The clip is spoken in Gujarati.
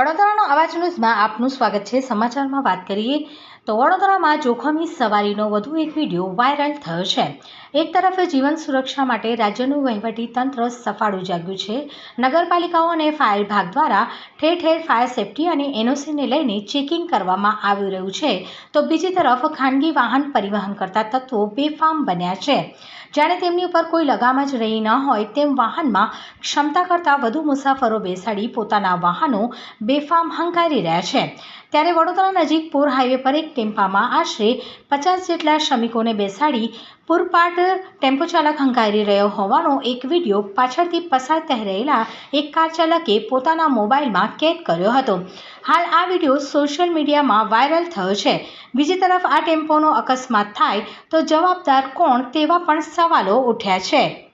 વડોદરાનો અવાજ ન્યૂઝમાં આપનું સ્વાગત છે. સમાચારમાં વાત કરીએ તો વડોદરામાં જોખમી સવારીનો વધુ એક વીડિયો વાયરલ થયો છે. એક તરફ જીવન સુરક્ષા માટે રાજ્યનું વહીવટી તંત્ર સફાળું જાગ્યું છે. નગરપાલિકાઓ અને ફાયર વિભાગ દ્વારા ઠેર ઠેર ફાયર સેફટી અને એનઓસીને લઈને ચેકિંગ કરવામાં આવી રહ્યું છે. તો બીજી તરફ ખાનગી વાહન પરિવહન કરતા તત્વો બેફામ બન્યા છે. જાણે તેમની ઉપર કોઈ લગામ જ રહી ન હોય તેમ વાહનમાં ક્ષમતા કરતાં વધુ મુસાફરો બેસાડી પોતાના વાહનો બેફામ હંકારી રહ્યા છે. ત્યારે વડોદરા નજીક પૂર હાઈવે પર એક ટેમ્પામાં આશરે પચાસ જેટલા શ્રમિકોને બેસાડી પૂરપાટ ટેમ્પો ચાલક હંકારી રહ્યો હોવાનો એક વીડિયો પાછળથી પસાર થઈ રહેલા એક કાર ચાલકે પોતાના મોબાઈલમાં કેદ કર્યો હતો. હાલ આ વીડિયો સોશિયલ મીડિયામાં વાયરલ થયો છે. બીજી તરફ આ ટેમ્પોનો અકસ્માત થાય તો જવાબદાર કોણ તેવા પણ સવાલો ઉઠ્યા છે.